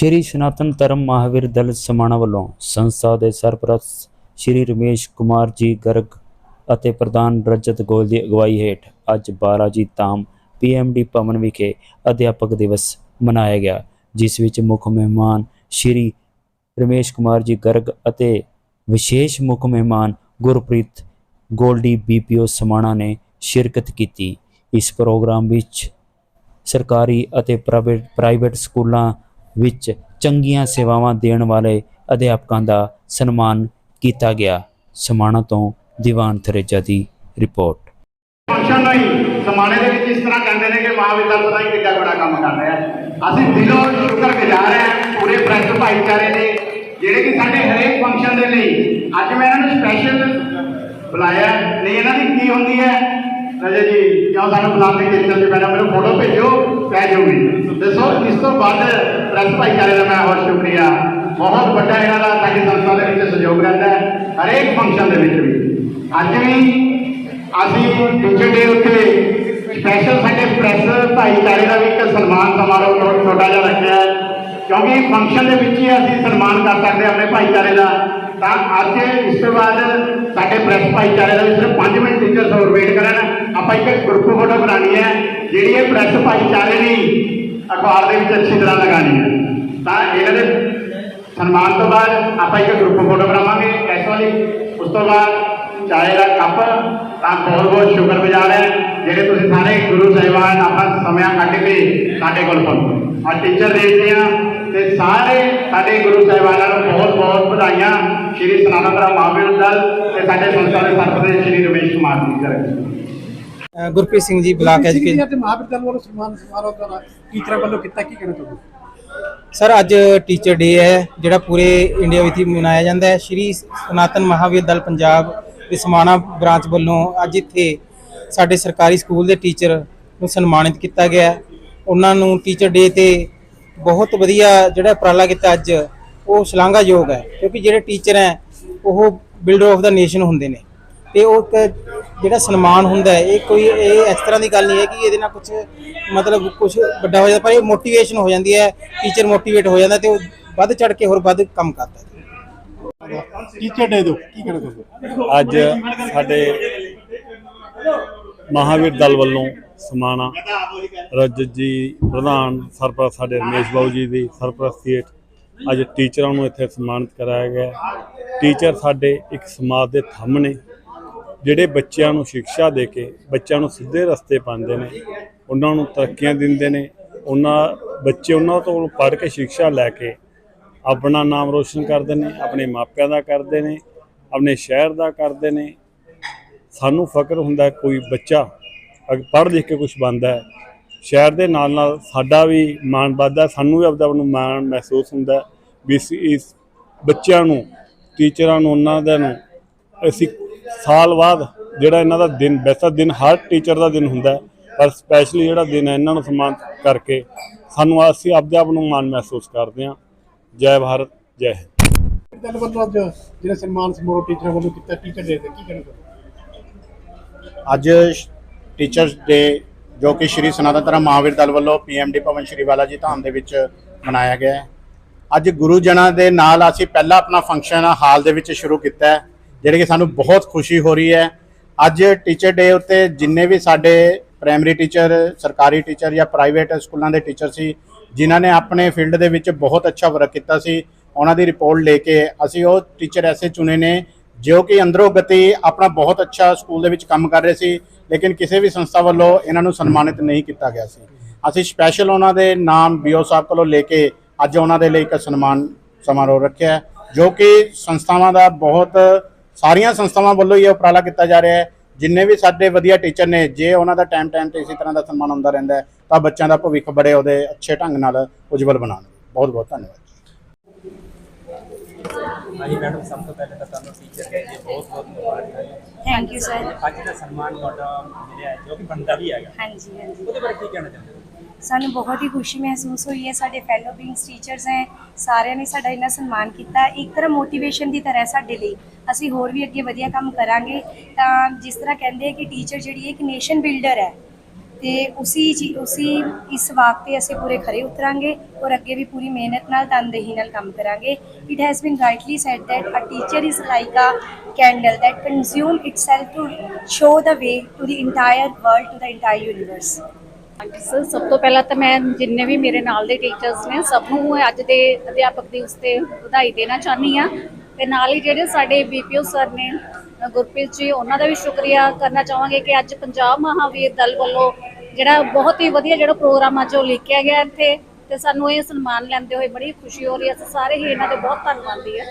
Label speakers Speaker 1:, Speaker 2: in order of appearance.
Speaker 1: ਸ਼੍ਰੀ ਸਨਾਤਨ ਧਰਮ ਮਹਾਵੀਰ ਦਲ ਸਮਾਣਾ ਵੱਲੋਂ ਸੰਸਥਾ ਦੇ ਸਰਪ੍ਰਸਤ ਸ਼੍ਰੀ ਰਮੇਸ਼ ਕੁਮਾਰ ਜੀ ਗਰਗ ਅਤੇ ਪ੍ਰਧਾਨ ਰਜਤ ਗੋਲ ਦੀ ਅਗਵਾਈ ਹੇਠ ਅੱਜ 12 ਜੀ ਤਾਮ ਪੀਐਮਡੀ ਭਵਨ ਵਿਖੇ ਅਧਿਆਪਕ ਦਿਵਸ ਮਨਾਇਆ ਗਿਆ, ਜਿਸ ਵਿੱਚ ਮੁੱਖ ਮਹਿਮਾਨ ਸ਼੍ਰੀ ਰਮੇਸ਼ ਕੁਮਾਰ ਜੀ ਗਰਗ ਅਤੇ ਵਿਸ਼ੇਸ਼ ਮੁੱਖ ਮਹਿਮਾਨ ਗੁਰਪ੍ਰੀਤ ਗੋਲਡੀ ਬੀਪੀਓ ਸਮਾਣਾ ਨੇ ਸ਼ਿਰਕਤ ਕੀਤੀ। ਇਸ ਪ੍ਰੋਗਰਾਮ ਵਿੱਚ ਸਰਕਾਰੀ ਅਤੇ ਪ੍ਰਾਈਵੇਟ ਪ੍ਰਾਈਵੇਟ ਸਕੂਲਾਂ ਵਿੱਚ ਚੰਗੀਆਂ ਸੇਵਾਵਾਂ ਦੇਣ ਵਾਲੇ ਅਧਿਆਪਕਾਂ ਦਾ ਸਨਮਾਨ ਕੀਤਾ ਗਿਆ। ਸਮਾਣਾ ਤੋਂ ਦੀਵਾਨ ਥਰੇਜਾ ਦੀ ਰਿਪੋਰਟ।
Speaker 2: ਫੰਕਸ਼ਨ ਨੂੰ ਹੀ ਸਮਾਣੇ ਦੇ ਵਿੱਚ ਇਸ ਤਰ੍ਹਾਂ ਕਹਿੰਦੇ ਨੇ ਕਿ ਮਹਾਵਿਦਿਆਲਾ ਪਤਾ ਕਿੱਡਾ ਬੜਾ ਕੰਮ ਕਰ ਰਿਹਾ ਅਸੀਂ ਦਿਲੋਂ ਸ਼ੁਕਰਗੁਜ਼ਾਰ ਹਾਂ, ਪੂਰੇ ਪ੍ਰੈਸ ਭਾਈਚਾਰੇ ਦੇ, ਜਿਹੜੇ ਕਿ ਸਾਡੇ ਹਰੇਕ ਫੰਕਸ਼ਨ ਦੇ ਲਈ ਅੱਜ ਮੈਂ ਇਹਨਾਂ ਨੂੰ ਸਪੈਸ਼ਲ ਬੁਲਾਇਆ ਨਹੀਂ, ਇਹਨਾਂ ਦੀ ਕੀ ਹੁੰਦੀ ਹੈ? ਰਜੇ ਜੀ, ਕਿਉਂ ਸਾਨੂੰ ਬੁਲਾਉਂਦੇ ਕਿਰਤਨ ਚ? ਪਹਿਲਾਂ ਮੈਨੂੰ ਫੋਟੋ ਭੇਜੋ, ਪੈ ਜਾਊਗੀ। ਤੋਂ ਵੱਧ ਪ੍ਰੈਸ ਭਾਈਚਾਰੇ ਦਾ ਮੈਂ ਬਹੁਤ ਸ਼ੁਕਰੀਆ। ਬਹੁਤ ਵੱਡਾ ਇਹਨਾਂ ਦਾ ਸਾਡੀ ਸੰਸਥਾ ਦੇ ਵਿੱਚ ਸਹਿਯੋਗ ਰਹਿੰਦਾ ਹੈ, ਹਰੇਕ ਫੰਕਸ਼ਨ ਦੇ ਵਿੱਚ ਵੀ। ਅੱਜ ਵੀ ਅਸੀਂ ਟੀਚਰ ਡੇ ਉੱਤੇ ਸਪੈਸ਼ਲ ਸਾਡੇ ਪ੍ਰੈਸ ਭਾਈਚਾਰੇ ਦਾ ਵੀ ਇੱਕ ਸਨਮਾਨ ਸਮਾਰੋਹ ਥੋ- ਛੋਟਾ ਜਿਹਾ ਰੱਖਿਆ ਹੈ। ਕਿਉਂਕਿ ਫੰਕਸ਼ਨ ਦੇ ਵਿੱਚ ਹੀ ਅਸੀਂ ਸਨਮਾਨ ਕਰ ਸਕਦੇ ਆਪਣੇ ਭਾਈਚਾਰੇ ਦਾ। ਤਾਂ ਅੱਜ ਇਸ ਤੋਂ ਬਾਅਦ ਸਾਡੇ ਪ੍ਰੈਸ ਭਾਈਚਾਰੇ ਦਾ ਵੀ ਸਿਰਫ 5 ਮਿੰਟ ਟੀਚਰ ਹੋਰ ਵੇਟ ਕਰਨ। ਆਪਾਂ ਇੱਕ ਗਰੁੱਪ ਫੋਟੋ ਬਣਾਉਣੀ ਹੈ, ਜਿਹੜੀ ਇਹ ਪ੍ਰੈਸ ਭਾਈਚਾਰੇ ਨੇ ਅਖਬਾਰ ਦੇ ਵਿੱਚ ਅੱਛੀ ਤਰ੍ਹਾਂ ਲਗਾਉਣੀ ਹੈ। ਤਾਂ ਇਹਨਾਂ ਦੇ ਸਨਮਾਨ ਤੋਂ ਬਾਅਦ ਆਪਾਂ ਇੱਕ ਗਰੁੱਪ ਫੋਟੋ ਬਣਾਵਾਂਗੇ ਇਸ ਵਾਲੀ ਉਸ ਤੋਂ ਬਾਅਦ ਚਾਹੇ ਦਾ ਕੱਪ, ਤਾਂ ਬਹੁਤ ਬਹੁਤ ਸ਼ੁਕਰਗੁਜ਼ਾਰ ਹੈ ਜਿਹੜੇ ਤੁਸੀਂ ਸਾਰੇ ਗੁਰੂ ਸਾਹਿਬਾਨ ਆਪਾਂ ਸਮਾਂ ਕੱਢ ਕੇ ਸਾਡੇ ਕੋਲ ਪਹੁੰਚੇ। ਆ ਟੀਚਰ ਡੇ ਦੀਆਂ ਤੇ ਸਾਰੇ ਸਾਡੇ ਗੁਰੂ ਸਾਹਿਬਾਨਾਂ ਨੂੰ ਬਹੁਤ ਬਹੁਤ ਵਧਾਈਆਂ। ਸ਼੍ਰੀ ਸਨਾਤਨ ਰਾਮ ਮਹਾਂਵੀਰ ਦਲ ਤੇ ਸਾਡੇ ਸੰਸਥਾ ਦੇ ਸਰਪ੍ਰਸਤ ਸ਼੍ਰੀ ਰਮੇਸ਼ ਕੁਮਾਰ ਜੀ ਜਰਗ
Speaker 3: ਗੁਰਪ੍ਰੀਤ ਸਿੰਘ ਜੀ ਬਲਾਕ ਐਜੂਕੇਸ਼ਨ
Speaker 4: ਤੇ ਮਹਾਵਿਦਿਆਲਾ ਵੱਲੋਂ ਸਨਮਾਨ ਸਮਾਰੋਹ ਦਾ ਟੀਚਰਾਂ ਵੱਲੋਂ ਕੀਤਾ ਕੀ ਕਹਿਣਾ ਚਾਹੁੰਦੇ
Speaker 3: ਸਰ ਅੱਜ ਟੀਚਰ ਡੇ ਹੈ ਜਿਹੜਾ ਪੂਰੇ ਇੰਡੀਆ ਵਿੱਚ ਮਨਾਇਆ ਜਾਂਦਾ ਹੈ। ਸ਼੍ਰੀ ਸਨਾਤਨ ਮਹਾਵੀਰ ਦਲ ਪੰਜਾਬ ਦੇ ਸਮਾਣਾ ਬ੍ਰਾਂਚ ਵੱਲੋਂ ਅੱਜ ਇੱਥੇ ਸਾਡੇ ਸਰਕਾਰੀ ਸਕੂਲ ਦੇ ਟੀਚਰ ਨੂੰ ਸਨਮਾਨਿਤ ਕੀਤਾ ਗਿਆ। ਉਹਨਾਂ ਨੂੰ ਟੀਚਰ ਡੇ ਤੇ ਬਹੁਤ ਵਧੀਆ ਜਿਹੜਾ ਉਪਰਾਲਾ ਕੀਤਾ ਅੱਜ ਉਹ ਸ਼ਲਾਘਾਯੋਗ ਹੈ। ਕਿਉਂਕਿ ਜਿਹੜੇ ਟੀਚਰ ਹੈ ਉਹ ਬਿਲਡਰ ਆਫ ਦਾ ਨੇਸ਼ਨ ਹੁੰਦੇ ਨੇ। ਤੇ ਉਹ ਇੱਕ ਜਿਹੜਾ ਸਨਮਾਨ ਹੁੰਦਾ ਹੈ ਇਹ ਕੋਈ ਇਹ ਇਸ ਤਰ੍ਹਾਂ ਦੀ ਗੱਲ ਨਹੀਂ ਹੈ ਕਿ ਇਹਦੇ ਨਾਲ ਕੁਝ ਮਤਲਬ ਕੁਝ ਵੱਡਾ ਹੋ ਜਾਂਦਾ ਪਰ ਇਹ ਮੋਟੀਵੇਸ਼ਨ ਹੋ ਜਾਂਦੀ ਹੈ ਟੀਚਰ ਮੋਟੀਵੇਟ ਹੋ ਜਾਂਦਾ ਤੇ ਉਹ ਵੱਧ ਚੜ ਕੇ ਹੋਰ ਵੱਧ ਕੰਮ ਕਰਦਾ ਹੈ।
Speaker 4: ਟੀਚਰ ਡੇ ਦੋ ਕੀ ਕਹਿਣਾ ਚਾਹੁੰਦੇ
Speaker 5: ਅੱਜ ਸਾਡੇ ਮਹਾਵੀਰ ਦਲ ਵੱਲੋਂ ਸਮਾਣਾ ਰਜਤ ਜੀ ਪ੍ਰਧਾਨ ਸਰਪ੍ਰਸਤ ਸਾਡੇ ਰਮੇਸ਼ ਬਾਬੂ ਜੀ ਦੀ ਸਰਪ੍ਰਸਤੀ ਹੇਠ ਅੱਜ ਟੀਚਰਾਂ ਨੂੰ ਇੱਥੇ ਸਨਮਾਨਿਤ ਕਰਾਇਆ ਗਿਆ। ਟੀਚਰ ਸਾਡੇ ਇੱਕ ਸਮਾਜ ਦੇ ਥੰਮ ਨੇ। ਜਿਹੜੇ ਬੱਚਿਆਂ ਨੂੰ ਸਿੱਖਿਆ ਦੇ ਕੇ ਬੱਚਿਆਂ ਨੂੰ ਸਿੱਧੇ ਰਸਤੇ ਪਾਉਂਦੇ ਨੇ, ਉਹਨਾਂ ਨੂੰ ਤਰੱਕੀਆਂ ਦਿੰਦੇ ਨੇ, ਉਹਨਾਂ ਬੱਚੇ ਉਹਨਾਂ ਤੋਂ ਪੜ੍ਹ ਕੇ ਸਿੱਖਿਆ ਲੈ ਕੇ ਆਪਣਾ ਨਾਮ ਰੋਸ਼ਨ ਕਰਦੇ ਨੇ, ਆਪਣੇ ਮਾਪਿਆਂ ਦਾ ਕਰਦੇ ਨੇ, ਆਪਣੇ ਸ਼ਹਿਰ ਦਾ ਕਰਦੇ ਨੇ। ਸਾਨੂੰ ਫਕਰ ਹੁੰਦਾ ਕੋਈ ਬੱਚਾ ਅਗ ਪੜ੍ਹ ਲਿਖ ਕੇ ਕੁਝ ਬਣਦਾ ਹੈ, ਸ਼ਹਿਰ ਦੇ ਨਾਲ ਨਾਲ ਸਾਡਾ ਵੀ ਮਾਣ ਵੱਧਦਾ, ਸਾਨੂੰ ਵੀ ਆਪਦਾ ਨੂੰ ਮਾਣ ਮਹਿਸੂਸ ਹੁੰਦਾ ਵੀ ਇਸ- ਇਸ ਬੱਚਿਆਂ ਨੂੰ, ਟੀਚਰਾਂ ਨੂੰ, ਉਹਨਾਂ ਦੇ ਨੂੰ ਅਸੀਂ ਸਾਲ ਬਾਅਦ ਜਿਹੜਾ ਇਹਨਾਂ ਦਾ ਦਿਨ ਵੈਸਾ ਦਿਨ ਹਰ ਟੀਚਰ ਦਾ ਦਿਨ ਹੁੰਦਾ ਪਰ ਸਪੈਸ਼ਲੀ ਜਿਹੜਾ ਦਿਨ ਹੈ ਇਹਨਾਂ ਨੂੰ ਸਨਮਾਨਿਤ ਕਰਕੇ ਸਾਨੂੰ ਅਸੀਂ ਆਪਦੇ ਆਪ ਨੂੰ ਮਾਣ ਮਹਿਸੂਸ ਕਰਦੇ ਹਾਂ। ਜੈ ਭਾਰਤ ਜੈ ਹਿੰਦ।
Speaker 4: ਵੱਲੋਂ ਅੱਜ ਜਿਹੜਾ ਸਨਮਾਨ ਸਮਾਰੋਹ ਟੀਚਰਾਂ ਵੱਲੋਂ ਕੀਤਾ ਟੀਚਰ ਡੇ ਤੇ ਕੀ ਕਹਿਣਾ ਚਾਹੁੰਦੇ
Speaker 2: ਅੱਜ ਟੀਚਰਸ ਡੇ ਜੋ ਕਿ ਸ਼੍ਰੀ ਸਨਾਤਨ ਧਰਮ ਮਹਾਵੀਰ ਦਲ ਵੱਲੋਂ ਪੀਐਮਡੀ ਭਵਨ ਸ਼੍ਰੀ ਬਾਲਾ ਜੀ ਧਾਮ ਦੇ ਵਿੱਚ ਮਨਾਇਆ ਗਿਆ ਹੈ। ਅੱਜ ਗੁਰੂ ਜਨਾਂ ਦੇ ਨਾਲ ਅਸੀਂ ਪਹਿਲਾ ਆਪਣਾ ਫੰਕਸ਼ਨ ਹਾਲ ਦੇ ਵਿੱਚ ਸ਼ੁਰੂ ਕੀਤਾ ਹੈ। ਜਿਹੜੇ ਕਿ ਸਾਨੂੰ ਬਹੁਤ ਖੁਸ਼ੀ ਹੋ ਰਹੀ ਹੈ। ਅੱਜ ਟੀਚਰ ਡੇ ਉੱਤੇ ਜਿੰਨੇ ਵੀ ਸਾਡੇ ਪ੍ਰਾਇਮਰੀ ਟੀਚਰ ਸਰਕਾਰੀ ਟੀਚਰ ਜਾਂ ਪ੍ਰਾਈਵੇਟ ਸਕੂਲਾਂ ਦੇ ਟੀਚਰ ਸੀ, ਜਿਨ੍ਹਾਂ ਨੇ ਆਪਣੇ ਫੀਲਡ ਦੇ ਵਿੱਚ ਬਹੁਤ ਅੱਛਾ ਵਰਕ ਕੀਤਾ ਸੀ, ਉਹਨਾਂ ਦੀ ਰਿਪੋਰਟ ਲੈ ਕੇ ਅਸੀਂ ਉਹ ਟੀਚਰ ਐਸੇ ਚੁਣੇ ਨੇ ਜੋ ਕਿ ਅੰਦਰੋਂ ਗਤੀ ਆਪਣਾ ਬਹੁਤ ਅੱਛਾ ਸਕੂਲ ਦੇ ਵਿੱਚ ਕੰਮ ਕਰ ਰਹੇ ਸੀ, ਲੇਕਿਨ ਕਿਸੇ ਵੀ ਸੰਸਥਾ ਵੱਲੋਂ ਇਹਨਾਂ ਨੂੰ ਸਨਮਾਨਿਤ ਨਹੀਂ ਕੀਤਾ ਗਿਆ ਸੀ। ਅਸੀਂ ਸਪੈਸ਼ਲ ਉਹਨਾਂ ਦੇ ਨਾਮ ਬੀਓ ਸਾਹਿਬ ਕੋਲੋਂ ਲੈ ਕੇ ਅੱਜ ਉਹਨਾਂ ਦੇ ਲਈ ਇੱਕ ਸਨਮਾਨ ਸਮਾਰੋਹ ਰੱਖਿਆ ਜੋ ਕਿ ਸੰਸਥਾਵਾਂ ਦਾ ਬਹੁਤ ਸਾਰੀਆਂ ਸੰਸਥਾਵਾਂ ਵੱਲੋਂ ਇਹ ਉਪਰਾਲਾ ਕੀਤਾ ਜਾ ਰਿਹਾ ਹੈ। ਜਿੰਨੇ ਵੀ ਸਾਡੇ ਵਧੀਆ ਟੀਚਰ ਨੇ ਜੇ ਉਹਨਾਂ ਦਾ ਟਾਈਮ ਟਾਈਮ ਤੇ ਇਸੇ ਤਰ੍ਹਾਂ ਦਾ ਸਨਮਾਨ ਹੁੰਦਾ ਰਹਿੰਦਾ ਹੈ, ਤਾਂ ਬੱਚਿਆਂ ਦਾ ਭਵਿੱਖ ਬੜੇ ਉਹਦੇ ਅੱਛੇ ਢੰਗ ਨਾਲ ਉਜਵਲ ਬਣਾਉਣਗੇ ਬਹੁਤ ਬਹੁਤ ਧੰਨਵਾਦ।
Speaker 3: ਹਾਂਜੀ ਮੈਡਮ ਸਭ ਤੋਂ ਪਹਿਲੇ ਤਾਂ ਤੁਹਾਨੂੰ ਟੀਚਰ ਦੀ ਬਹੁਤ ਬਹੁਤ ਮੁਬਾਰਕਾਂ
Speaker 6: ਥੈਂਕ ਯੂ ਸਰ
Speaker 3: ਅੱਜ ਦਾ ਸਨਮਾਨ ਤੁਹਾਡਾ ਮਿਲਿਆ ਜੋ ਕਿ ਬਣਦਾ ਵੀ ਹੈਗਾ।
Speaker 6: ਹਾਂਜੀ ਹਾਂਜੀ।
Speaker 3: ਉਹਦੇ ਬਾਰੇ ਕੀ ਕਹਿਣਾ ਚਾਹੁੰਦੇ ਹੋ?
Speaker 6: ਸਾਨੂੰ ਬਹੁਤ ਹੀ ਖੁਸ਼ੀ ਮਹਿਸੂਸ ਹੋਈ ਹੈ, ਸਾਡੇ ਫੈਲੋ ਬੀਇੰਗਸ ਟੀਚਰਸ ਹੈ, ਸਾਰਿਆਂ ਨੇ ਸਾਡਾ ਇੰਨਾ ਸਨਮਾਨ ਕੀਤਾ। ਇੱਕ ਤਰ੍ਹਾਂ ਮੋਟੀਵੇਸ਼ਨ ਦੀ ਤਰ੍ਹਾਂ ਸਾਡੇ ਲਈ। ਅਸੀਂ ਹੋਰ ਵੀ ਅੱਗੇ ਵਧੀਆ ਕੰਮ ਕਰਾਂਗੇ। ਤਾਂ ਜਿਸ ਤਰ੍ਹਾਂ ਕਹਿੰਦੇ ਆ ਕਿ ਟੀਚਰ ਜਿਹੜੀ ਹੈ ਇੱਕ ਨੇਸ਼ਨ ਬਿਲਡਰ ਹੈ। ਤੇ ਉਸੀ ਉਸੀ ਇਸ ਵਾਕ ਤੇ ਅਸੀਂ ਪੂਰੇ ਖਰੇ ਉਤਰਾਂਗੇ ਔਰ ਅੱਗੇ ਵੀ ਪੂਰੀ ਮਿਹਨਤ ਨਾਲ, ਤਨਦੇਹੀ ਨਾਲ ਕੰਮ ਕਰਾਂਗੇ। It has been rightly said that a teacher is like a candle that consume itself to show the way to the entire world, to the entire universe
Speaker 7: sir ਸਭ ਤੋਂ ਪਹਿਲਾਂ ਤਾਂ ਮੈਂ ਜਿੰਨੇ ਵੀ ਮੇਰੇ ਨਾਲ ਦੇ ਟੀਚਰਸ ਨੇ, ਸਭ ਨੂੰ ਅੱਜ ਦੇ ਅਧਿਆਪਕ ਦਿਵਸ ਤੇ ਵਧਾਈ ਦੇਣਾ ਚਾਹੁੰਦੀ ਆ ਤੇ ਨਾਲ ਹੀ ਜਿਹੜੇ ਸਾਡੇ ਬੀਪੀਓ ਸਰ ਨੇ, ਗੁਰਪ੍ਰੀਤ ਜੀ, ਉਹਨਾਂ ਦਾ ਵੀ ਸ਼ੁਕਰੀਆ ਕਰਨਾ ਚਾਹਾਂਗੇ ਕਿ ਅੱਜ ਪੰਜਾਬ ਮਹਾਵੀਰ ਦਲ ਵੱਲੋਂ ਜਿਹੜਾ ਬਹੁਤ ਹੀ ਵਧੀਆ ਜਿਹੜਾ ਪ੍ਰੋਗਰਾਮ ਅੱਜ ਉਹ ਲਿਖਿਆ ਗਿਆ ਇੱਥੇ ਤੇ ਸਾਨੂੰ ਇਹ ਸਨਮਾਨ ਲੈਂਦੇ ਹੋਏ ਬੜੀ ਖੁਸ਼ੀ ਹੋ ਰਹੀ ਹੈ। ਅਸੀਂ ਸਾਰੇ ਹੀ ਇਹਨਾਂ ਦੇ ਬਹੁਤ ਧੰਨਵਾਦੀ ਆ